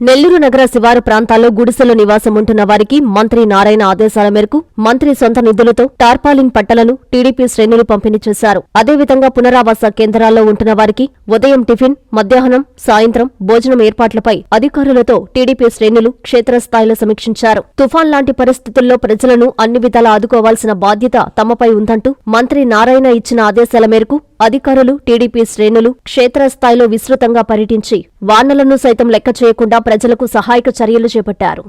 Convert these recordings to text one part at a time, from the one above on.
నెల్లూరు నగర శివారు ప్రాంతాల్లో గుడిసెలో నివాసం ఉంటున్న వారికి మంత్రి నారాయణ ఆదేశాల మేరకు మంత్రి సొంత నిధులతో టార్పాలిన్ పట్టలను టీడీపీ శ్రేణులు పంపిణీ చేశారు. అదేవిధంగా పునరావాస కేంద్రాల్లో ఉంటున్న వారికి ఉదయం టిఫిన్ మధ్యాహ్నం సాయంత్రం భోజనం ఏర్పాట్లపై అధికారులతో టీడీపీ శ్రేణులు క్షేత్రస్థాయిలో సమీక్షించారు. తుఫాన్ లాంటి పరిస్థితుల్లో ప్రజలను అన్ని విధాలా ఆదుకోవాల్సిన బాధ్యత తమపై ఉందంటూ మంత్రి నారాయణ ఇచ్చిన ఆదేశాల మేరకు అధికారులు టీడీపీ శ్రేణులు క్షేత్రస్థాయిలో విస్తృతంగా పర్యటించి వానలను సైతం లెక్క చేయకుండా ప్రజలకు సహాయక చర్యలు చేపట్టారు.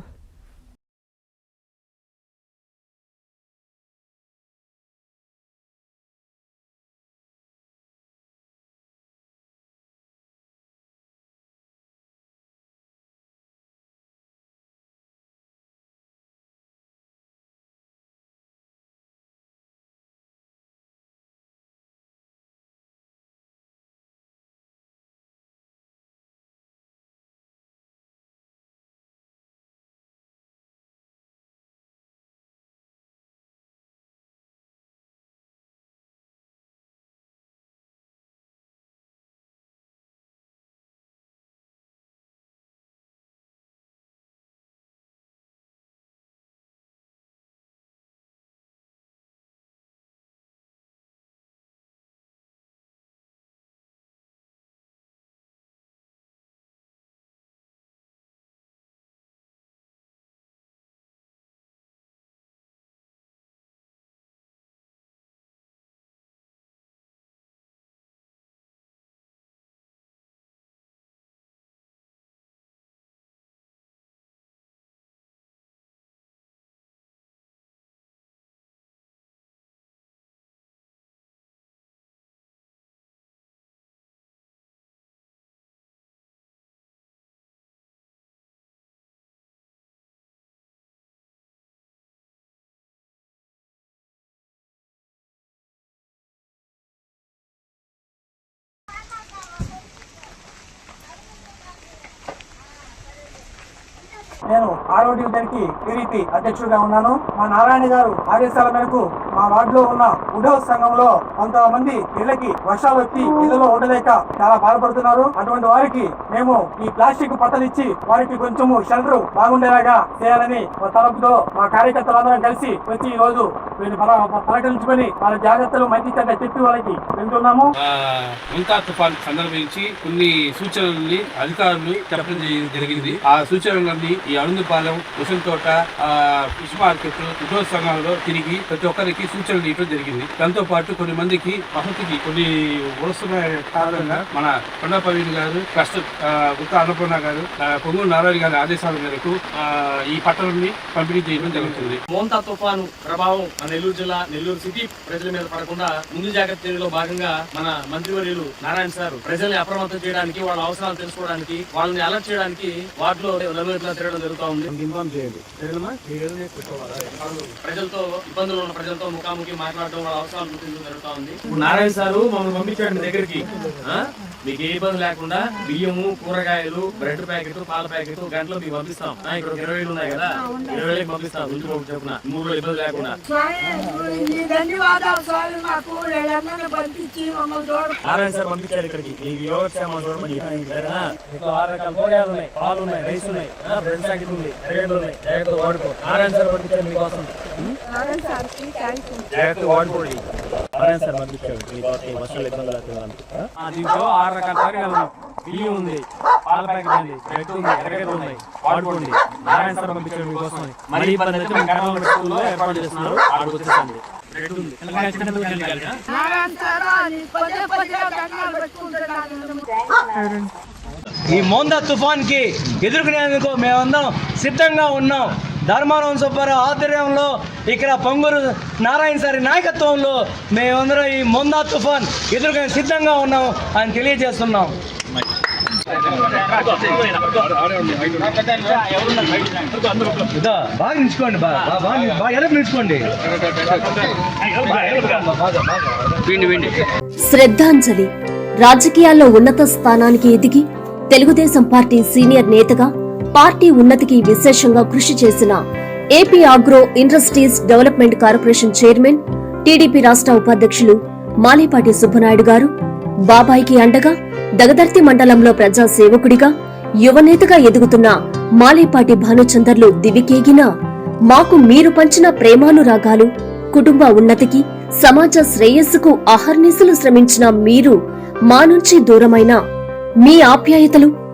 నేను ఆరో డివిజన్కి టీడీపీ అధ్యక్షుడిగా ఉన్నాను. మా నారాయణ గారు ఆదేశాల మేరకు మా వార్డులో ఉన్న ఉడవ సంఘంలో కొంతమంది ఇళ్ళకి వర్షాలు వచ్చి ఇళ్ళలో ఉండలేక చాలా బాధపడుతున్నారు. అటువంటి వారికి మేము ఈ ప్లాస్టిక్ పట్టలు ఇచ్చి వారికి కొంచెము షెల్టర్ బాగుండేలాగా చేయాలని మా తరపుతో మా కార్యకర్తలందరం కలిసి వచ్చి ఈ రోజు వీళ్ళు పలకరించుకొని వాళ్ళ జాగ్రత్తలు మంచి చెడ్డ చెప్పి వాళ్ళకి వెళ్తున్నాము. ఇంకా తుఫాన్ సందర్భించి కొన్ని సూచనల్ని అధికారులు చెప్పడం జరిగింది. ఆ సూచనలన్నీ అరుందుపాలెం ఉసిరితోట తోట ఫిష్ మార్కెట్ ఉద్యోగ సంఘాలలో తిరిగి ప్రతి ఒక్కరికి సూచనలు ఇవ్వడం జరిగింది. దాంతో పాటు కొన్ని మందికి వసతికి కొన్ని వస్తున్న కారణంగా మన కొండ ప్రవీణ్ గారు కష్ట గుత్త అన్నపూర్ణ గారు ఆ, పొంగూరు నారాయణ గారి ఆదేశాల మేరకు ఈ పట్టణాన్ని పంపిణీ చేయడం జరుగుతుంది. మోంతా తుఫాను ప్రభావం నెల్లూరు జిల్లా నెల్లూరు సిటీ ప్రజల మీద పడకుండా ముందు జాగ్రత్త చర్యలో భాగంగా మన మంత్రివర్యులు నారాయణ సార్ ప్రజల్ని అప్రమత్తం చేయడానికి వాళ్ళ అవసరాలు తెలుసుకోవడానికి వాళ్ళని అలర్ట్ చేయడానికి వాటిలో నలుగురిలా తిరగడం జరుగుతూ ఉంది. వాళ్ళు ప్రజలతో ఇబ్బందులు ఉన్న ప్రజలతో ముఖాముఖి మాట్లాడడం వాళ్ళ అవసరాలు గుర్తించడం జరుగుతూ ఉంది. ఇప్పుడు నారాయణ సారు మమ్మల్ని పంపించాడు దగ్గరికి? మీకు ఏ ఇబ్బంది లేకుండా బియ్యము కూరగాయలు బ్రెడ్ ప్యాకెట్ పాల ప్యాకెట్ గంటలో మీకు పంపిస్తాం. ఇక్కడ ఇరవై వేలు ఉన్నాయి కదా? ఇరవై వేలకు పంపిస్తాం. ఇంటికి ఒకటి చెప్పున. మూడు రోజులు ఇబ్బంది లేకుండా. నారాయణ సార్ పంపించారు ఇక్కడికి. మీకు యోగక్షేమం చూడమని? మీకు ఆరు రకాల కూరగాయలు ఉన్నాయి. పాలు ఉన్నాయి రైస్ ఉన్నాయి. బ్రెడ్ ప్యాకెట్ ఉంది ఉన్నాయి. జాగ్రత్తగా వాడుకో. సార్ పంపించారు మీకోసం. నారాయణ సార్కి థ్యాంక్ యూ జాగ్రత్తగా వాడుకోండి నారాయణ సార్ పంపించారు మీకోసం ఈ వర్షాలు ఇబ్బంది లేకుండా ఆ, దీంట్లో ఆరు రకాల కూరగాయలు ఉన్నాయి. బియ్యం ఉంది పాల ప్యాకెట్ ఉంది బ్రెడ్ ఉంది ఎరగడ్డలు ఉన్నాయి వాడుకోండి. నారాయణ సార్ పంపించారు మీకోసం మరి ఇబ్బంది అయితే మేము కర్నూలు స్కూల్లో ఏర్పాటు చేస్తున్నారు. ఆడికి వచ్చేసండి బ్రెడ్ ఉంది. నారాయణ సారా నీ పదే పదే దండాలు పెట్టుకుంటున్నాను ఈ మోందా తుఫాన్కి ఎదుర్కొనేందుకు మేమందరం సిద్ధంగా ఉన్నాం. ధర్మారం సుబ్బారావు ఆధ్వర్యంలో ఇక్కడ పొంగూరు నారాయణ సారి నాయకత్వంలో మేమందరం ఈ మోందా తుఫాన్ ఎదుర్కొనే సిద్ధంగా ఉన్నాం అని తెలియజేస్తున్నాం. బాగా నిలుచుకోండి శ్రద్ధాంజలి రాజకీయాల్లో ఉన్నత స్థానానికి ఎదిగి తెలుగుదేశం పార్టీ సీనియర్ నేతగా పార్టీ ఉన్నతికి విశేషంగా కృషి చేసిన A P agro industries development corporation chairman TDP రాష్ట్ర ఉపాధ్యక్షులు మాలేపాటి సుబ్బనాయుడు గారు బాబాయికి అండగా దగదర్తి మండలంలో ప్రజా సేవకుడిగా యువనేతగా ఎదుగుతున్న మాలేపాటి భానుచందర్లు దివికేగినా మాకు మీరు పంచిన ప్రేమానురాగాలు కుటుంబ ఉన్నతికి సమాజ శ్రేయస్సుకు అహర్నిశలు శ్రమించిన మీరు మా నుంచి దూరమైన మీ ఆప్యాయతలు